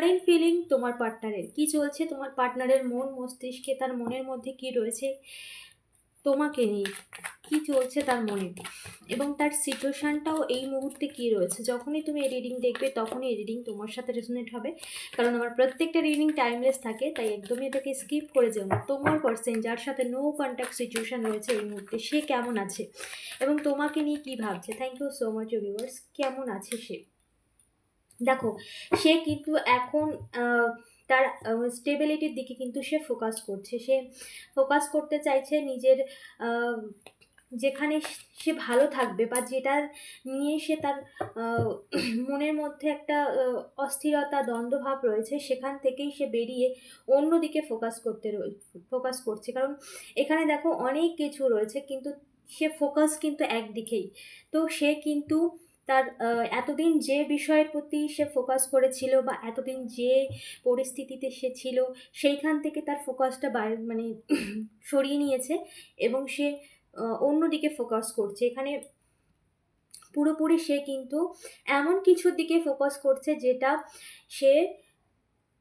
Current feeling তোমার পার্টনারের কি চলছে তোমার পার্টনারের মন, মস্তিষ্কে? তার মনের মধ্যে কি রয়েছে তোমাকে নিয়ে? কি চলছে তার মনে? এবং তার সিচুয়েশানটাও এই মুহূর্তে কি রয়েছে? যখনই তুমি এই রিডিং দেখবে, তখনই এই রিডিং তোমার সাথে রেজোনেট হবে। কারণ আমার প্রত্যেকটা রিডিং টাইমলেস থাকে, তাই একদমই এটাকে স্কিপ করে যেও তোমার পার্সেন যার সাথে নো কন্ট্যাক্ট সিচুয়েশান রয়েছে এই মুহূর্তে, সে কেমন আছে? এবং তোমাকে নিয়ে কি ভাবছে? Thank you so much universe কেমন আছে সে? দেখো, সে কিন্তু এখন তার স্টেবিলিটির দিকে কিন্তু সে ফোকাস করছে। সে ফোকাস করতে চাইছে নিজের যেখানে সে ভালো থাকবে বা যেটা নিয়ে সে তার মনের মধ্যে একটা অস্থিরতা, দ্বন্দ্বভাব রয়েছে, সেখান থেকেই সে বেরিয়ে অন্যদিকে ফোকাস করতে ফোকাস করছে। কারণ এখানে দেখো অনেক কিছু রয়েছে, কিন্তু সে ফোকাস কিন্তু একদিকেই। তো সে কিন্তু তার এতদিন যে বিষয়ের প্রতি সে ফোকাস করেছিল বা এতদিন যে পরিস্থিতিতে সে ছিল, সেইখান থেকে তার ফোকাসটা মানে সরিয়ে নিয়েছে এবং সে অন্যদিকে ফোকাস করছে। এখানে পুরোপুরি সে কিন্তু এমন কিছুর দিকে ফোকাস করছে যেটা সে,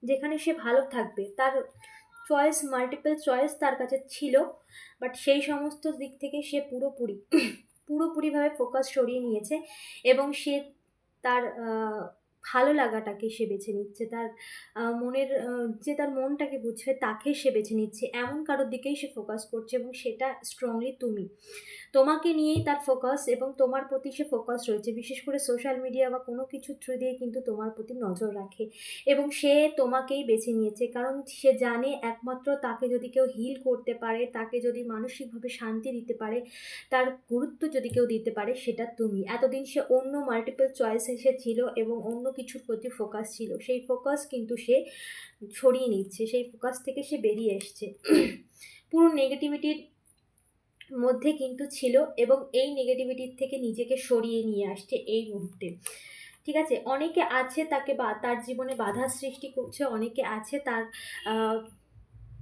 যেখানে সে ভালো থাকবে। তার চয়েস মাল্টিপল চয়েস তার কাছে ছিল বাট সেই সমস্ত দিক থেকে সে পুরোপুরি পুরোপুরিভাবে ফোকাস সরিয়ে নিয়েছে এবং সে তার ভালো লাগাটাকে সে বেছে নিচ্ছে। তার মনের যে তার মনটাকে বুঝবে তাকে সে বেছে নিচ্ছে। এমন কারোর দিকেই সে ফোকাস করছে এবং সেটা স্ট্রংলি তুমি। তোমাকে নিয়েই তার ফোকাস এবং তোমার প্রতি সে ফোকাস রয়েছে। বিশেষ করে সোশ্যাল মিডিয়া বা কোনো কিছু থ্রু দিয়ে কিন্তু তোমার প্রতি নজর রাখে এবং সে তোমাকেই বেছে নিয়েছে। কারণ সে জানে একমাত্র তাকে যদি কেউ হিল করতে পারে, তাকে যদি মানসিকভাবে শান্তি দিতে পারে, তার গুরুত্ব যদি কেউ দিতে পারে, সেটা তুমি। এতদিন সে অন্য মাল্টিপল চয়েসে সে ছিল এবং অন্য কিছুর প্রতি ফোকাস ছিল, সেই ফোকাস কিন্তু সে ছড়িয়ে নিচ্ছে, সেই ফোকাস থেকে সে বেরিয়ে এসছে। পুরো নেগেটিভিটির মধ্যে কিন্তু ছিল এবং এই নেগেটিভিটির থেকে নিজেকে সরিয়ে নিয়ে আসছে এই মুহূর্তে। ঠিক আছে? অনেকে আছে তাকে বা, তার জীবনে বাধা সৃষ্টি করছে, অনেকে আছে তার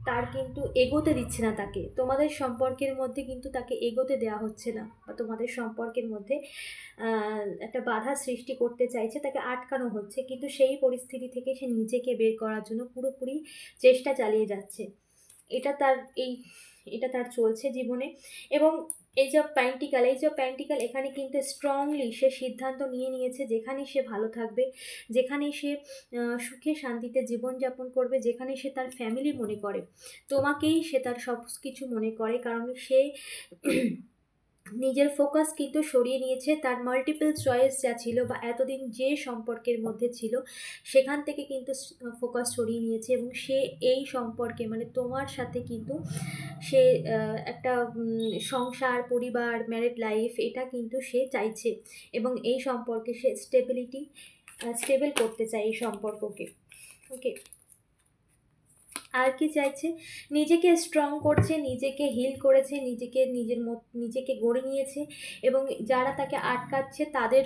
তার কিন্তু এগোতে দিচ্ছে না তাকে। তোমাদের সম্পর্কের মধ্যে কিন্তু তাকে এগোতে দেওয়া হচ্ছে না বা তোমাদের সম্পর্কের মধ্যে একটা বাধা সৃষ্টি করতে চাইছে, তাকে আটকানো হচ্ছে। কিন্তু সেই পরিস্থিতি থেকে সে নিজেকে বের করার জন্য পুরোপুরি চেষ্টা চালিয়ে যাচ্ছে। এটা তার এই, এটা তার চলছে জীবনে। এবং এই যে প্যান্টিক্যাল এই যে প্যান্টিক্যাল এখানে কিন্তু স্ট্রংলি সে সিদ্ধান্ত নিয়ে নিয়েছে যেখানে সে ভালো থাকবে, যেখানে সে সুখে শান্তিতে জীবনযাপন করবে, যেখানে সে তার ফ্যামিলি মনে করে। তোমাকেই সে তার সব কিছু মনে করে, কারণ সে নিজের ফোকাস কিন্তু সরিয়ে নিয়েছে, তার মাল্টিপল চয়েস যা ছিল বা এতদিন যে সম্পর্কের মধ্যে ছিল, সেখান থেকে কিন্তু ফোকাস সরিয়ে নিয়েছে এবং সে এই সম্পর্কে মানে তোমার সাথে কিন্তু সে একটা সংসার, পরিবার ম্যারিড লাইফ এটা কিন্তু সে চাইছে এবং এই সম্পর্কে সে স্টেবিলিটি স্টেবল করতে চায় এই সম্পর্ককে। ওকে আর কি চাইছে? নিজেকে স্ট্রং করছে, নিজেকে হিল করেছে, নিজেকে, নিজের মত, নিজেকে গড়ে নিয়েছে এবং যারা তাকে আটকাচ্ছে তাদের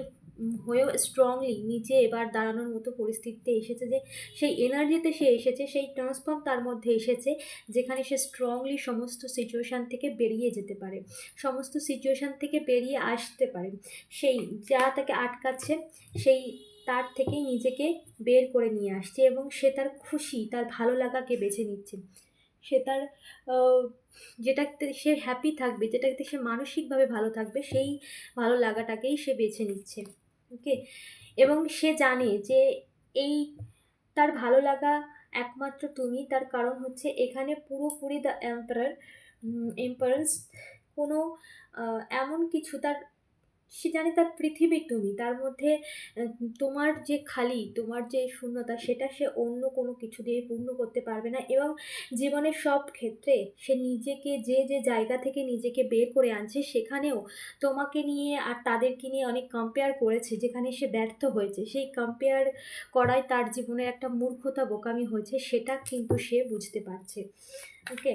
হয়েও স্ট্রংলি নিজে এবার দাঁড়ানোর মতো পরিস্থিতিতে এসেছে যে, সেই এনার্জিতে সে এসেছে, সেই ট্রান্সফর্ম তার মধ্যে এসেছে যেখানে সে স্ট্রংলি সমস্ত সিচুয়েশান থেকে বেরিয়ে যেতে পারে, সমস্ত সিচুয়েশান থেকে বেরিয়ে আসতে পারে। সেই যা তাকে আটকাচ্ছে, সেই তার থেকেই নিজেকে বের করে নিয়ে আসছে এবং সে তার খুশি, তার ভালো লাগাকে বেছে নিচ্ছে। সে তার যেটাতে সে হ্যাপি থাকবে, যেটাতে সে মানসিকভাবে ভালো থাকবে, সেই ভালো লাগাটাকেই সে বেছে নিচ্ছে। ওকে এবং সে জানে যে এই তার ভালো লাগা একমাত্র তুমি, তার কারণ হচ্ছে এখানে পুরোপুরি দ্য এম্পারার এম্পারেন্স কোনো এমন কিছু তার সে জানে তার পৃথিবী তুমি, তার মধ্যে তোমার যে খালি, তোমার যে শূন্যতা, সেটা সে অন্য কোনো কিছু দিয়ে পূর্ণ করতে পারবে না এবং জীবনের সব ক্ষেত্রে সে নিজেকে যে যে জায়গা থেকে নিজেকে বের করে আনছে, সেখানেও তোমাকে নিয়ে আর তাদেরকে নিয়ে অনেক কম্পেয়ার করেছে, যেখানে সে ব্যর্থ হয়েছে। সেই কম্পেয়ার করায় তার জীবনের একটা মূর্খতা বোকামি হয়েছে, সেটা কিন্তু সে বুঝতে পারছে। ওকে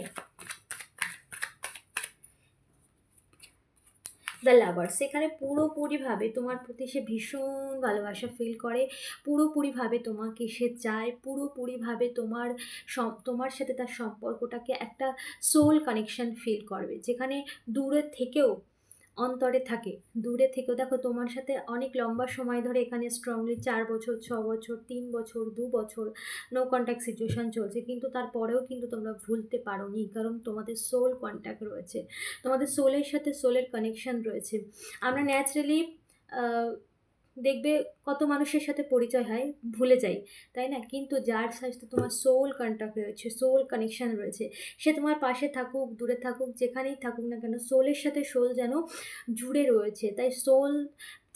দ্য লাভার সেখানে পুরোপুরিভাবে তোমার প্রতি সে ভীষণ ভালোবাসা ফিল করে, পুরোপুরিভাবে তোমাকে সে চায়, পুরোপুরিভাবে তোমার তোমার সাথে তার সম্পর্কটাকে একটা সোল কানেকশন ফিল করবে। যেখানে দূরে থেকেও অন্তরে থাকে। দূরে থেকে দেখো তোমার সাথে অনেক লম্বা সময় ধরে এখানে স্ট্রংলি চার বছর, ছ বছর, তিন বছর, দু বছর নো কন্ট্যাক্ট সিচুয়েশান চলছে। কিন্তু তারপরেও কিন্তু তোমরা ভুলতে পারো নি কারণ তোমাদের সোল কন্ট্যাক্ট রয়েছে। তোমাদের সোলের সাথে সোলের কানেকশান রয়েছে। আমরা ন্যাচারালি দেখবে কত মানুষের সাথে পরিচয় হয়, ভুলে যাই তাই না? কিন্তু যার সাথে তোমার সোল কন্ট্যাক্ট রয়েছে সোল কানেকশান রয়েছে, সে তোমার পাশে থাকুক, দূরে থাকুক, যেখানেই থাকুক না কেন সোলের সাথে সোল যেন জুড়ে রয়েছে, তাই সোল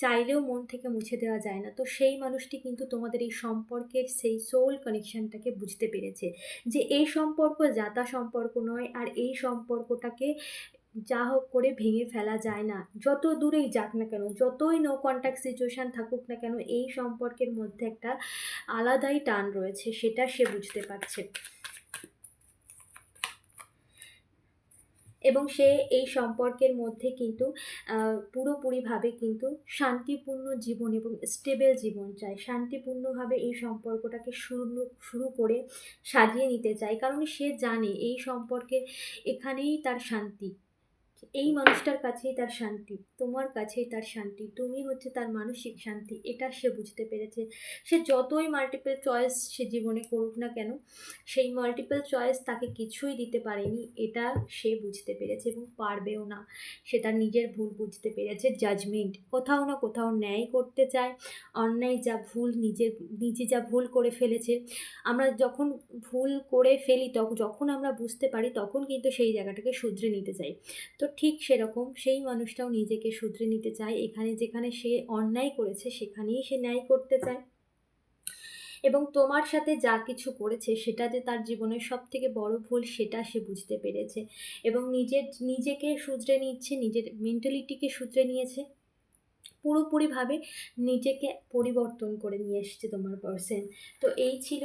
চাইলেও মন থেকে মুছে দেওয়া যায় না। তো সেই মানুষটি কিন্তু তোমাদের এই সম্পর্কের সেই সোল কানেকশানটাকে বুঝতে পেরেছে যে এই সম্পর্ক যাতা সম্পর্ক নয়, আর এই সম্পর্কটাকে যা হোক করে ভেঙে ফেলা যায় না। যত দূরেই যাক না কেন, যতই নো কন্ট্যাক্ট সিচুয়েশান থাকুক না কেন, এই সম্পর্কের মধ্যে একটা আলাদাই টান রয়েছে, সেটা সে বুঝতে পারছে। এবং সে এই সম্পর্কের মধ্যে কিন্তু পুরোপুরিভাবে কিন্তু শান্তিপূর্ণ জীবন এবং স্টেবল জীবন চায়। শান্তিপূর্ণভাবে এই সম্পর্কটাকে শুরু শুরু করে সাজিয়ে নিতে চায়। কারণ সে জানে এই সম্পর্কে এখানেই তার শান্তি। এই মানুষটার কাছেই তার শান্তি, তোমার কাছেই তার শান্তি, তুমি হচ্ছে তার মানসিক শান্তি, এটা সে বুঝতে পেরেছে। সে যতই মাল্টিপল চয়েস সে জীবনে করুক না কেন, সেই মাল্টিপল চয়েস তাকে কিছুই দিতে পারেনি, এটা সে বুঝতে পেরেছে এবং পারবেও না। সে তার নিজের ভুল বুঝতে পেরেছে জাজমেন্ট কোথাও না কোথাও ন্যায় করতে চায়, অন্যায় যা ভুল নিজের, নিজে যা ভুল করে ফেলেছে। আমরা যখন ভুল করে ফেলি তখন যখন আমরা বুঝতে পারি, তখন কিন্তু সেই জায়গাটাকে শুধরে নিতে চাই। তো ঠিক সেরকম সেই মানুষটাও নিজেকে শুধরে নিতে চায় এখানে যেখানে সে অন্যায় করেছে সেখানেই সে ন্যায় করতে চায়। এবং তোমার সাথে যা কিছু করেছে সেটা যে তার জীবনের সব থেকে বড় ভুল সেটা সে বুঝতে পেরেছে। এবং নিজের, নিজেকে শুধরে নিচ্ছে, নিজের মেন্টালিটিকে শুধরে নিয়েছে। পুরোপুরিভাবে নিজেকে পরিবর্তন করে নিয়ে এসছে তোমার পার্সেন তো এই ছিল